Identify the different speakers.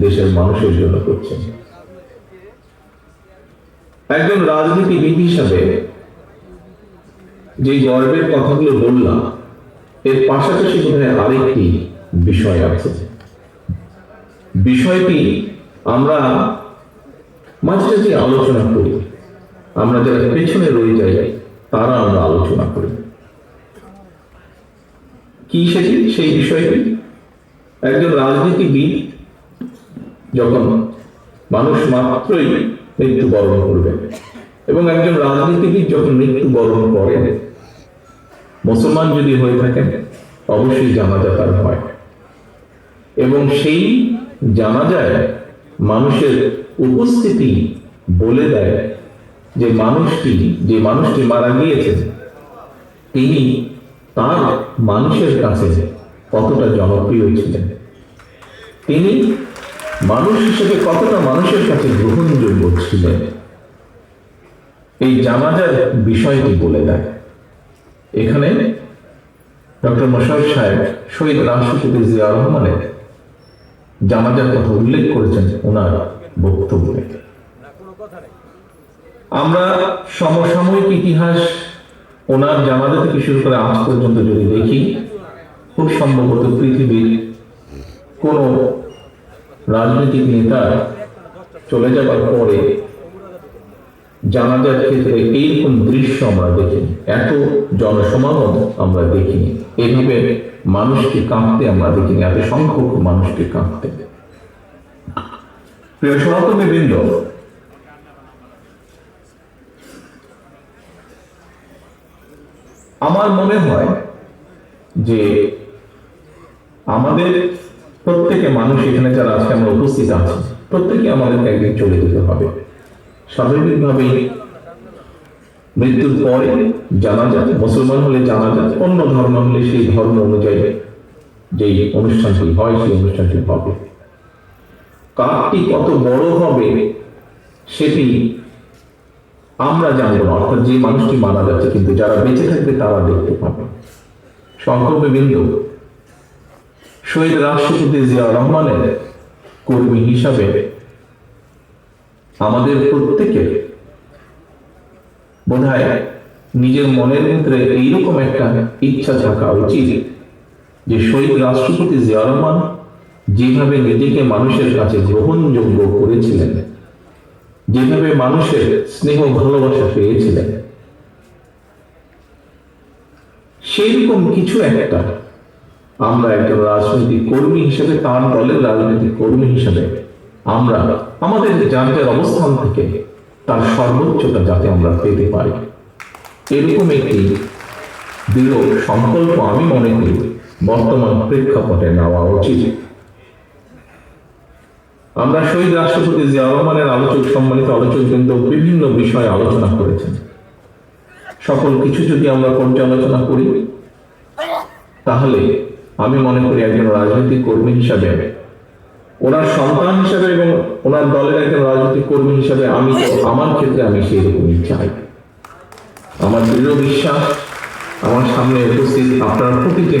Speaker 1: দেশের মানুষের জন্য করছেন। একজন রাজনীতিবিদ হিসাবে যে গর্বের কথাগুলো বললাম, এর পাশাপাশি বোধহয় আরেকটি বিষয় আছে। বিষয়টি আমরা মাঝে মাঝে আলোচনা করি। আমরা যারা পেছনে রয়ে যাই, তারা আমরা আলোচনা করি। কি সেটি সেই বিষয়টি? একজন রাজনীতিবিদ যখন মানুষ মাত্রই মৃত্যুবরণ করবে এবং একজন রাজনীতিবিদ যখন মৃত্যুবরণ করেন মুসলমান যদি হয়ে থাকেন অবশ্যই জানাজা তার হয়। এবং সেই জানাজায় মানুষের উপস্থিতি বলে দেয় যে মানুষটি যে মানুষটি মারা গিয়েছেন তিনি তার মানুষের কাছে কতটা জনপ্রিয় ছিলেন। তিনি মানুষ হিসেবে কতটা মানুষের কাছে গ্রহণযোগ্য ছিলেন? এই জানাজার বিষয়টি বলে দেয়। এখানে ডক্টর মোশারফ সাহেব শহীদ রাষ্ট্রপতি জিয়া রহমানের জানাজার কথা উল্লেখ করেছেন ওনার বক্তব্যে। আমরা সমসাময়িক ইতিহাস ওনার জানাজা থেকে শুরু করে আজ পর্যন্ত যদি দেখি, খুব সম্ভবত পৃথিবীর কোন রাজনৈতিক নেতা চলে যাবার পরে জানাজার ক্ষেত্রে এইরকম দৃশ্য আমরা দেখিনি এত জনসমাগম আমরা দেখিনি এইভাবে মানুষকে কাঁদতে আমরা দেখিনি এত সংখ্যক মানুষকে কাঁদতে প্রিয় সনাতনী বৃন্দ আমার মনে হয় যে আমাদের প্রত্যেকে মানুষ এখানে যারা আজকে আমরা উপস্থিত আছি। প্রত্যেকে আমাদেরকে একদিন চলে যেতে হবে। স্বাভাবিকভাবেই মৃত্যুর পরে জানা যায় মুসলমান হলে জানা যায় অন্য ধর্ম হলে সেই ধর্ম অনুযায়ী যেই অনুষ্ঠানটি হয়, সেই অনুষ্ঠানটি হবে। কাকটি কত বড় হবে, সেটি আমরা জানব না। অর্থাৎ যে মানুষটি মারা যাচ্ছে, কিন্তু যারা বেঁচে থাকবে, তারা দেখতে পাবে। সংকল্প বিন্দু শহীদ রাষ্ট্রপতি জিয়া রহমানের কর্মী হিসাবে আমাদের প্রত্যেকের বোধ নিজের মনের ভিতরে এইরকম একটা ইচ্ছা থাকা উচিত যে শহীদ রাষ্ট্রপতি জিয়া রহমান যেভাবে নিজেকে মানুষের কাছে গ্রহণযোগ্য করেছিলেন, যেভাবে মানুষের স্নেহ ভালোবাসা পেয়েছিলেন, সেইরকম কিছু একটা আমরা একজন রাজনৈতিক কর্মী হিসেবে তার দলের রাজনৈতিক কর্মী হিসেবে আমরা আমাদের যার অবস্থান থেকে তার সর্বোচ্চটা যাতে আমরা পেতে পারি। এরকম একটি দৃঢ় সংকল্প আমি মনে করি বর্তমান প্রেক্ষাপটে নেওয়া উচিত। আমরা শহীদ রাষ্ট্রপতি জিয়া রহমানের আলোচক সম্মানিত আলোচক বৃন্দ বিভিন্ন বিষয়ে আলোচনা করেছেন। সকল কিছু যদি আমরা পর্যালোচনা করি, তাহলে আমি মনে করি একজন রাজনৈতিক কর্মী হিসাবে, ওনার সন্তান হিসাবে এবং ওনার দলের একজন রাজনৈতিক কর্মী হিসাবে আমি তো আমার ক্ষেত্রে আমি সেই রকমই চাই। আমার দৃঢ় বিশ্বাস, আমার সামনে উপস্থিত আপনার প্রতিটি